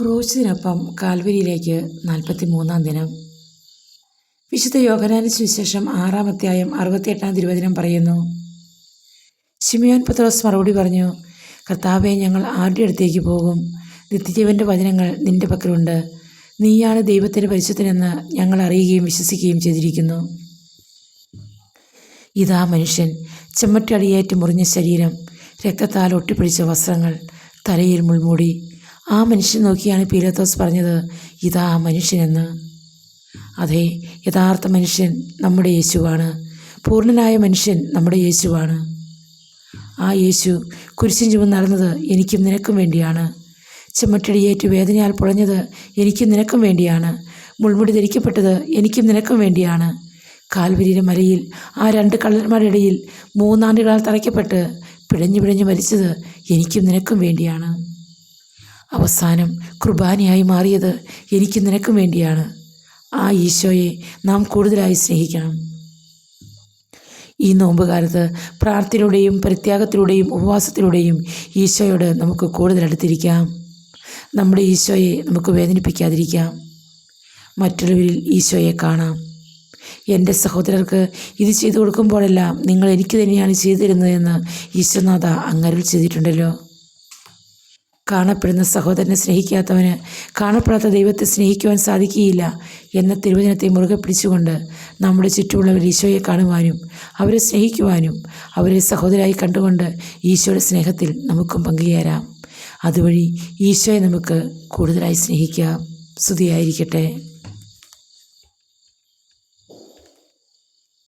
ക്രൂശിനൊപ്പം കാൽവരിയിലേക്ക് നാൽപ്പത്തി മൂന്നാം ദിനം. വിശുദ്ധ യോഹനാന് സുവിശേഷം ആറാം അധ്യായം അറുപത്തിയെട്ടാം തിരുവചനം പറയുന്നു. ശിമിയോൻ പത്രോസ് മറുപടി പറഞ്ഞു കർത്താവെ ഞങ്ങൾ ആരുടെ അടുത്തേക്ക് പോകും? നിത്യജീവന്റെ വചനങ്ങൾ നിന്റെ പക്കലുണ്ട്. നീയാണ് ദൈവത്തിന്റെ പരിശുദ്ധനെന്ന് ഞങ്ങൾ അറിയുകയും വിശ്വസിക്കുകയും ചെയ്തിരിക്കുന്നു. ഇതാ മനുഷ്യൻ ചെമ്മറ്റടിയേറ്റ് മുറിഞ്ഞ ശരീരം രക്തത്താൽ ഒട്ടിപ്പിടിച്ച വസ്ത്രങ്ങൾ തലയിൽ മുൾമൂടി ആ മനുഷ്യൻ നോക്കിയാണ് പീലാത്തോസ് പറഞ്ഞത് ഇതാ മനുഷ്യനെന്ന്. അതെ യഥാർത്ഥ മനുഷ്യൻ നമ്മുടെ യേശുവാണ്. പൂർണനായ മനുഷ്യൻ നമ്മുടെ യേശുവാണ്. ആ യേശു കുരിശിൻ ചുമന്ന് നടന്നത് എനിക്കും നിനക്കും വേണ്ടിയാണ്. ചെമ്മട്ടടിയേറ്റ് വേദനയാൽ പുളഞ്ഞത് എനിക്കും നിനക്കും വേണ്ടിയാണ്. മുൾമുടി ധരിക്കപ്പെട്ടത് എനിക്കും നിനക്കും വേണ്ടിയാണ്. കാൽവരിയുടെ മലയിൽ ആ രണ്ട് കള്ളന്മാരുടെ ഇടയിൽ മൂന്നാണ്ടുകളാൽ തറയ്ക്കപ്പെട്ട് പിഴഞ്ഞു പിഴഞ്ഞു മരിച്ചത് എനിക്കും നിനക്കും വേണ്ടിയാണ്. അവസാനം കുർബാനയായി മാറിയത് എനിക്ക് നിനക്കും വേണ്ടിയാണ്. ആ ഈശോയെ നാം കൂടുതലായി സ്നേഹിക്കണം. ഈ നോമ്പുകാലത്ത് പ്രാർത്ഥനയിലൂടെയും പരിത്യാഗത്തിലൂടെയും ഉപവാസത്തിലൂടെയും ഈശോയോട് നമുക്ക് കൂടുതൽ അടുത്തിരിക്കാം. നമ്മുടെ ഈശോയെ നമുക്ക് വേദനിപ്പിക്കാതിരിക്കാം. മറ്റുള്ളവരിൽ ഈശോയെ കാണാം. എന്റെ സഹോദരർക്ക് ഇത് ചെയ്തു കൊടുക്കുമ്പോഴെല്ലാം നിങ്ങൾ എനിക്ക് തന്നെയാണ് ചെയ്തു തരുന്നതെന്ന് ഈശ്വരനാഥ അങ്ങരുൾ ചെയ്തിട്ടുണ്ടല്ലോ. കാണപ്പെടുന്ന സഹോദരനെ സ്നേഹിക്കാത്തവന് കാണപ്പെടാത്ത ദൈവത്തെ സ്നേഹിക്കുവാൻ സാധിക്കുകയില്ല എന്ന തിരുവചനത്തെ മുറുകെ പിടിച്ചുകൊണ്ട് നമ്മുടെ ചുറ്റുമുള്ളവർ ഈശോയെ കാണുവാനും അവരെ സ്നേഹിക്കുവാനും അവരെ സഹോദരായി കണ്ടുകൊണ്ട് ഈശോയുടെ സ്നേഹത്തിൽ നമുക്കും പങ്കുചേരാം. അതുവഴി ഈശോയെ നമുക്ക് കൂടുതലായി സ്നേഹിക്കാം. സ്തുതിയായിരിക്കട്ടെ.